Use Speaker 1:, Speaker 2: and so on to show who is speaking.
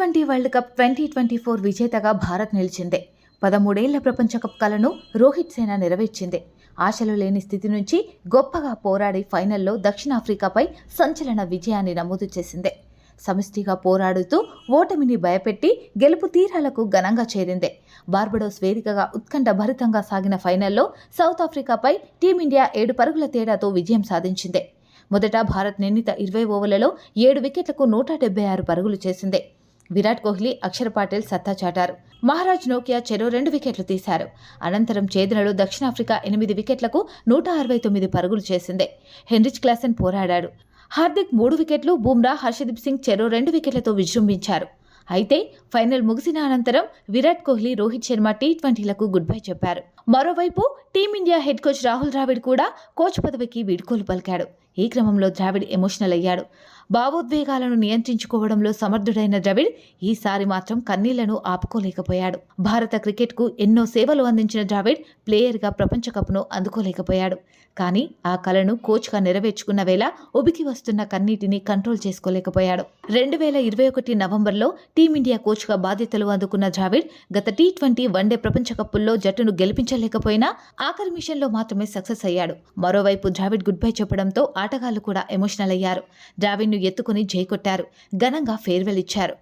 Speaker 1: Twenty world cup twenty twenty four విజేతగా భారత్ నిలిచింది. పదమూడేళ్ళ ప్రపంచ కప్ కలను రోహిత్ సేన నెరవేర్చింది. ఆశలు లేని స్థితి నుంచి గొప్పగా పోరాడి ఫైనల్లో దక్షిణాఫ్రికాపై సంచలన విజయాన్ని నమోదు చేసింది. సమిష్టిగా పోరాడుతూ ఓటమిని భయపెట్టి గెలుపు తీరాలకు ఘనంగా చేరింది. బార్బడోస్ వేదికగా ఉత్కంఠ భరితంగా సాగిన ఫైనల్లో సౌత్ ఆఫ్రికాపై టీమిండియా ఏడు పరుగుల తేడాతో విజయం సాధించింది. మొదట భారత్ నిర్ణీత ఇరవై ఓవర్లలో ఏడు వికెట్లకు నూట డెబ్బై ఆరు పరుగులు చేసిందే. విరాట్ కోహ్లీ అక్షర్ పాటిల్ సత్తా చాటారు. మహారాజ్ నోకియా చెరో రెండు వికెట్లు తీశారు. అనంతరం చేదునలో దక్షిణాఫ్రికా ఎనిమిది వికెట్లకు నూట అరవై తొమ్మిది పరుగులు చేసింది. హెన్రిచ్ క్లాసెన్ పోరాడాడు. హార్దిక్ మూడు వికెట్లు బుమ్రా హర్షదీప్ సింగ్ చెరో రెండు వికెట్లతో విజృంభించారు. అయితే ఫైనల్ ముగిసిన అనంతరం విరాట్ కోహ్లీ రోహిత్ శర్మ టీ ట్వంటీలకు గుడ్ బై చెప్పారు. మరోవైపు team India head coach Rahul Dravid కూడా కోచ్ పదవికి వీడ్కోలు పలికాడు. ఈ క్రమంలో ద్రావిడ్ ఎమోషనల్ అయ్యాడు. భావోద్వేగాలను నియంత్రించుకోవడంలో సమర్థుడైన ద్రవిడ్ ఈసారి మాత్రం కన్నీళ్ళను ఆపుకోలేకపోయాడు. భారత క్రికెట్కు ఎన్నో సేవలు అందించిన ద్రావిడ్ ప్లేయర్గా ప్రపంచ కప్ను అందుకోలేకపోయాడు. కానీ ఆ కలను కోచ్గా నెరవేర్చుకున్న వేళ ఉబికి వస్తున్న కన్నీటిని కంట్రోల్ చేసుకోలేకపోయాడు. రెండు వేల ఇరవై ఒకటి నవంబర్లో టీమిండియా కోచ్గా బాధ్యతలు అందుకున్న ద్రావిడ్ గత టీ ట్వంటీ వన్డే ప్రపంచ కప్పుల్లో జట్టును గెలిపించలేకపోయినా ఆఖరి మిషన్లో మాత్రమే సక్సెస్ అయ్యాడు. మరోవైపు ద్రావిడ్ గుడ్ బై చెప్పడంతో ఆటగాళ్ళు కూడా ఎమోషనల్ అయ్యారు. ద్రావిడ్ను ఎత్తుకుని జై కొట్టారు ఘనంగా ఫేర్వెల్ ఇచ్చారు.